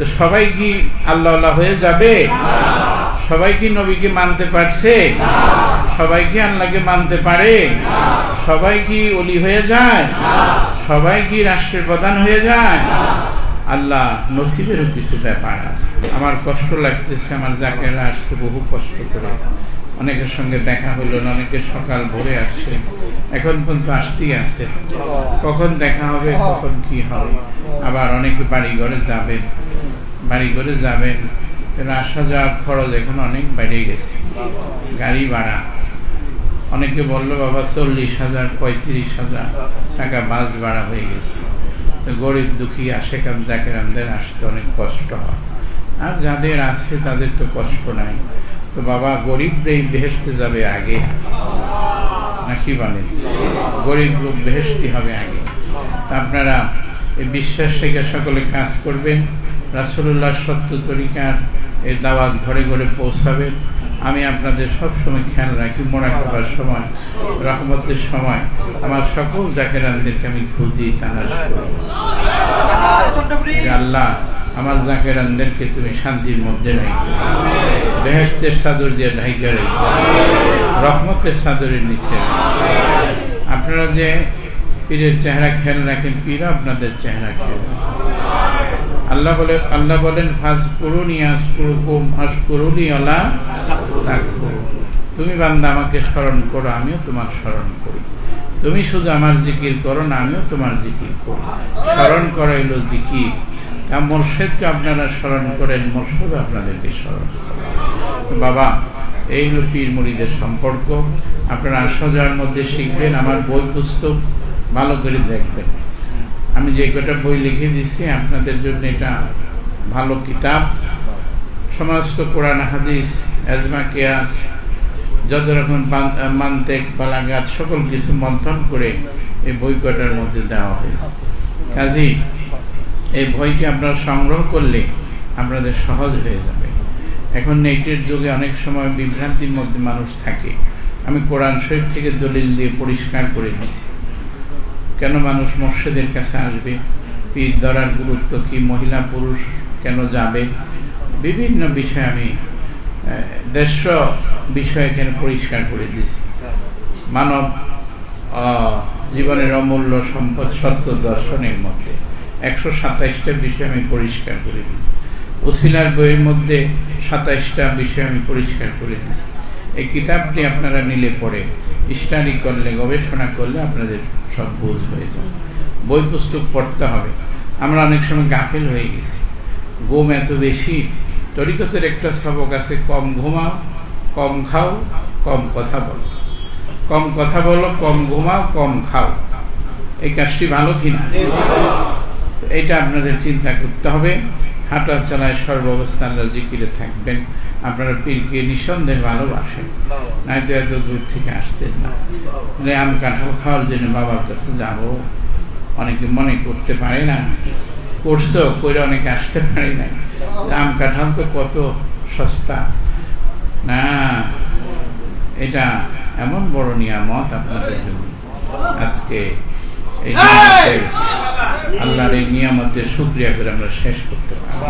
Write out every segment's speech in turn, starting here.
তো সবাই কি আল্লাহ আল্লাহ হয়ে যাবে? সবাই কি নবীকে মানতে পারছে? সবাই কি আল্লাহকে মানতে পারে? সবাই কি অলি হয়ে যায়? সবাই কি রাষ্ট্রের প্রধান হয়ে যায়? আল্লাহ নসিবেরও কিছু ব্যাপার আছে। আমার কষ্ট লাগতেছে, আমার জাকেরা আসছে বহু কষ্ট করে। অনেকের সঙ্গে দেখা হলো না, অনেকে সকাল ভোরে আসছে। এখন পর্যন্ত আসতেই আছে। কখন দেখা হবে, কখন কি হবে? আবার অনেকে বাড়ি ঘরে যাবেন বাড়ি করে যাবেন আসা যাওয়ার খরচ এখন অনেক বেড়ে গেছে। গাড়ি ভাড়া। অনেকে বলল, বাবা, চল্লিশ হাজার, পঁয়ত্রিশ হাজার টাকা বাস ভাড়া হয়ে গেছে। তো গরিব দুঃখী আসে আশেকান জাকেরানদের আসতে অনেক কষ্ট হয়। আর যাদের আছে, তাদের তো কষ্ট নাই। তো বাবা, গরিবরাই বেহেসতে যাবে আগে। নাকি বলেন? গরিব লোক বেহেস্তি হবে আগে। আপনারা এই বিশ্বাস থেকে সকলে কাজ করবেন। রাসুল্লাহ সত্য তরিকার এই দাওয়াত ঘরে ঘরে পৌঁছাবেন আমি আপনাদের সব সময় খেয়াল রাখি মোড়া খাবার সময়, রহমতের সময়। আমার সকল জাকেরানদেরকে আমি খুঁজি যে আল্লাহ, আমার জাকেরানদেরকে তুমি শান্তির মধ্যে রাখো। বেহেস্তের চাদর দিয়ে ঢাইকা রেখো। রহমতের চাদরের নিচে আপনারা যে পীরের চেহারা খেয়াল রাখেন পীর আপনাদের চেহারা খেয়াল রাখে। আল্লাহ বলে, আল্লাহ বলেন ফাজ করুনি আজ করুকুম করুনি আলা তুমি বান্দা, আমাকে স্মরণ করো, আমিও তোমার স্মরণ করি। তুমি শুধু আমার জিকির করো না, আমিও তোমার জিকির করি। স্মরণ করা এলো জিকির। তা মোর্শেদকে আপনারা স্মরণ করেন মোর্শেদ আপনাদেরকে স্মরণ করে তো বাবা, এই হলো পীর মুড়িদের সম্পর্ক। আপনারা আসা যাওয়ার মধ্যে শিখবেন, আমার বই পুস্তক ভালো করে দেখবেন। আমি যে কটা বই লিখে দিচ্ছি আপনাদের জন্য এটা ভালো কিতাব। সমস্ত কোরআন, হাদিস এজমা কেয়াস, যত রকম মান্তেক, বালাগাত, সকল কিছু মন্থন করে এই বই কটার মধ্যে দেওয়া হয়েছে। কাজী, এই বইটি আপনারা সংগ্রহ করলে আপনাদের সহজ হয়ে যাবে। এখন নেটের যুগে অনেক সময় বিভ্রান্তির মধ্যে মানুষ থাকে। আমি কোরআন শরীফ থেকে দলিল দিয়ে পরিষ্কার করে দিছি। কেন মানুষ মর্ষেদের কাছে আসবে? পীর ধরার গুরুত্ব কি? মহিলা পুরুষ কেন যাবে? বিভিন্ন বিষয় আমি দেশ বিষয় এখানে পরিষ্কার করে দিয়েছি। মানব জীবনের অমূল্য সম্পদ সত্য দর্শনের মধ্যে। একশো সাতাইশটা বিষয় আমি পরিষ্কার করে দিয়েছি। উসিলার বইয়ের মধ্যে সাতাইশটা বিষয় আমি পরিষ্কার করে দিয়েছি। এই কিতাবটি আপনারা নিলে পড়ে স্টাডি করলে, গবেষণা করলে আপনাদের সব বোঝ হয়ে যাবে। বই পুস্তক পড়তে হবে। আমরা অনেক সময় গাফেল হয়ে গেছি। ঘুম এত বেশি, তরিকতের একটা সবক আছে, কম ঘুমাও, কম খাও, কম কথা বলো। কম কথা বলো, কম ঘুমাও, কম খাও। এই কাজটি ভালো কিনা? তো এইটা আপনাদের চিন্তা করতে হবে। হাঁটা চলায় সর্বাবস্থা আল্লাহ জিকিরে থাকবেন। আপনারা পীরকে নিঃসন্দেহে ভালোবাসেন। নয়তো এত দূর থেকে আসতেন না। মানে আম কাঁঠাল খাওয়ার জন্য বাবার কাছে যাব। অনেকে মনে করতে পারে না। করছ করে অনেকে আসতে পারে না। আম কাঁঠাল তো কত সস্তা। না এটা এমন বড় নিয়ামত আপনাদের জন্য। আজকে এই আল্লাহর এই নিয়ামতের শুক্রিয়া করে আমরা শেষ করতে পারব।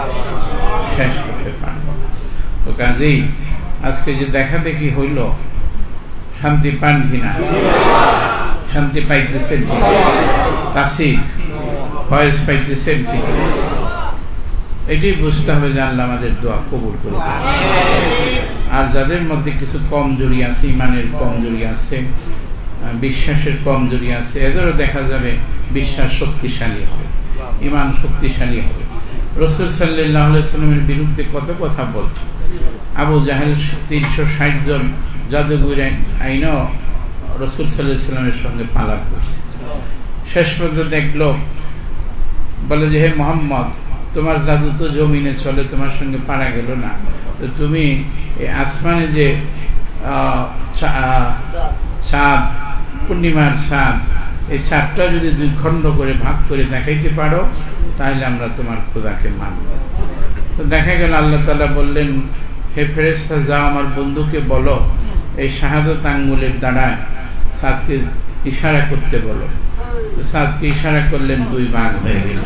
শেষ করতে পারব। তো কাজেই আজকে যে দেখা দেখি হইল শান্তি পান কিনা শান্তি পাইতেছেন কি? তাসির ফয়েজ পাইতেছেন কি? এটাই বুঝতে হবে যে আল্লাহ আমাদের দোয়া কবুল করে আর যাদের মধ্যে কিছু কমজোরি আছে ইমানের কমজোরি আছে বিশ্বাসের কমজোরি আছে, এদেরও দেখা যাবে বিশ্বাস শক্তিশালী হবে, ইমান শক্তিশালী হবে। রসুল সাল্লাহ সাল্লামের বিরুদ্ধে কত কথা বলছে? আবু জাহেল তিনশো ষাট জন জাদুগুর আইনও রসুল সাল্লাহ সাল্লামের সঙ্গে পালা করছে। শেষ পর্যন্ত দেখল, বলে যে, হে মোহাম্মদ, তোমার জাদু তো জমিনে চলে, তোমার সঙ্গে পারা গেল না। তো তুমি আসমানে যে চাঁদ পূর্ণিমার সাপ এই সাপটা যদি দুই খণ্ড করে ভাগ করে দেখাইতে পারো তাহলে আমরা তোমার খোদাকে মানব। তো দেখা গেল, আল্লাহ তালা বললেন, হে ফেরেস্তা যা আমার বন্ধুকে বলো, এই শাহাদত আঙ্গুলের দ্বারা সাদকে ইশারা করতে বলো। সাদকে ইশারা করলেন দুই ভাগ হয়ে গেল।